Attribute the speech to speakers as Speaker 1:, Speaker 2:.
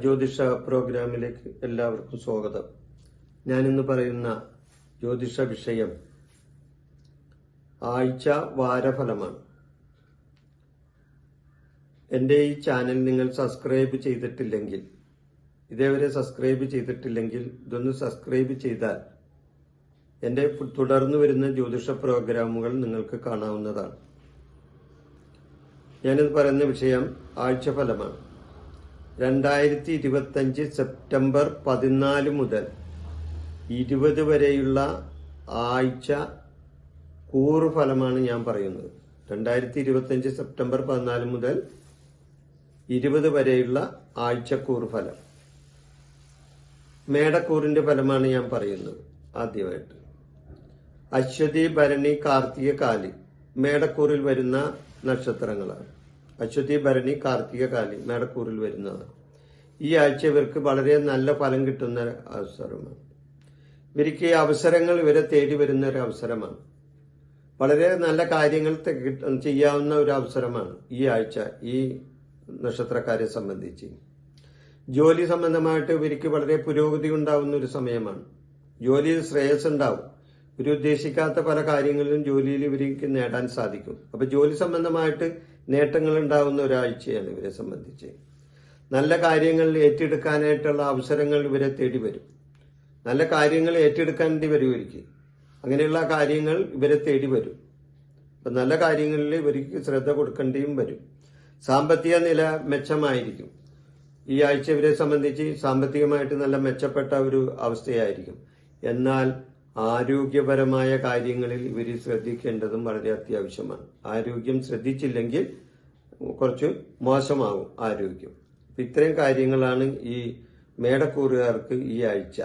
Speaker 1: ജ്യോതിഷ പ്രോഗ്രാമിലേക്ക് എല്ലാവർക്കും സ്വാഗതം. ഞാനിന്ന് പറയുന്ന ജ്യോതിഷ വിഷയം ആഴ്ച വാരഫലമാണ്. എന്റെ ഈ ചാനൽ നിങ്ങൾ സബ്സ്ക്രൈബ് ചെയ്തിട്ടില്ലെങ്കിൽ ഇതേവരെ സബ്സ്ക്രൈബ് ചെയ്തിട്ടില്ലെങ്കിൽ ഇതൊന്ന് സബ്സ്ക്രൈബ് ചെയ്താൽ എന്റെ തുടർന്നു വരുന്ന ജ്യോതിഷ പ്രോഗ്രാമുകൾ നിങ്ങൾക്ക് കാണാവുന്നതാണ്. ഞാനിത് പറയുന്ന വിഷയം ആഴ്ചഫലമാണ്. രണ്ടായിരത്തി ഇരുപത്തഞ്ച് സെപ്റ്റംബർ പതിനാല് മുതൽ ഇരുപത് വരെയുള്ള ആഴ്ച കൂറുഫലമാണ് ഞാൻ പറയുന്നത്. രണ്ടായിരത്തി ഇരുപത്തഞ്ച് സെപ്റ്റംബർ പതിനാല് മുതൽ ഇരുപത് വരെയുള്ള ആഴ്ചക്കൂറ് ഫലം. മേടക്കൂറിന്റെ ഫലമാണ് ഞാൻ പറയുന്നത് ആദ്യമായിട്ട്. അശ്വതി ഭരണി കാർത്തിക കാലി. മേടക്കൂറിൽ വരുന്ന നക്ഷത്രങ്ങളാണ്. അശ്വതി ഭരണി കാർത്തിക കാലി മേടക്കൂറിൽ വരുന്നത് ഈ ആഴ്ച ഇവർക്ക് വളരെ നല്ല ഫലം കിട്ടുന്ന അവസരമാണ്. ഇവർക്ക് അവസരങ്ങൾ ഇവരെ തേടി വരുന്ന ഒരു അവസരമാണ്. വളരെ നല്ല കാര്യങ്ങൾ ചെയ്യാവുന്ന ഒരു അവസരമാണ് ഈ ആഴ്ച ഈ നക്ഷത്രക്കാരെ സംബന്ധിച്ച്. ജോലി സംബന്ധമായിട്ട് ഇവർക്ക് വളരെ പുരോഗതി ഉണ്ടാവുന്ന ഒരു സമയമാണ്. ജോലിയിൽ ശ്രേയസ് ഉണ്ടാവും. ഇവർ ഉദ്ദേശിക്കാത്ത പല കാര്യങ്ങളിലും ജോലിയിൽ ഇവർക്ക് നേടാൻ സാധിക്കും. അപ്പോൾ ജോലി സംബന്ധമായിട്ട് നേട്ടങ്ങൾ ഉണ്ടാവുന്ന ഒരാഴ്ചയാണ് ഇവരെ സംബന്ധിച്ച്. നല്ല കാര്യങ്ങൾ ഏറ്റെടുക്കാനായിട്ടുള്ള അവസരങ്ങൾ ഇവരെ തേടി വരും. നല്ല കാര്യങ്ങൾ ഏറ്റെടുക്കേണ്ടി വരും ഇവർക്ക്. അങ്ങനെയുള്ള കാര്യങ്ങൾ ഇവരെ തേടി വരും. അപ്പൊ നല്ല കാര്യങ്ങളിൽ ഇവർക്ക് ശ്രദ്ധ കൊടുക്കേണ്ടിയും വരും. സാമ്പത്തിക നില മെച്ചമായിരിക്കും. ഈ ആഴ്ച ഇവരെ സംബന്ധിച്ച് സാമ്പത്തികമായിട്ട് നല്ല മെച്ചപ്പെട്ട ഒരു അവസ്ഥയായിരിക്കും. എന്നാൽ ആരോഗ്യപരമായ കാര്യങ്ങളിൽ ഇവർ ശ്രദ്ധിക്കേണ്ടതും വളരെ അത്യാവശ്യമാണ്. ആരോഗ്യം ശ്രദ്ധിച്ചില്ലെങ്കിൽ കുറച്ച് മോശമാകും ആരോഗ്യം. ഇത്രയും കാര്യങ്ങളാണ് ഈ മേടക്കൂറുകാർക്ക് ഈ ആഴ്ച.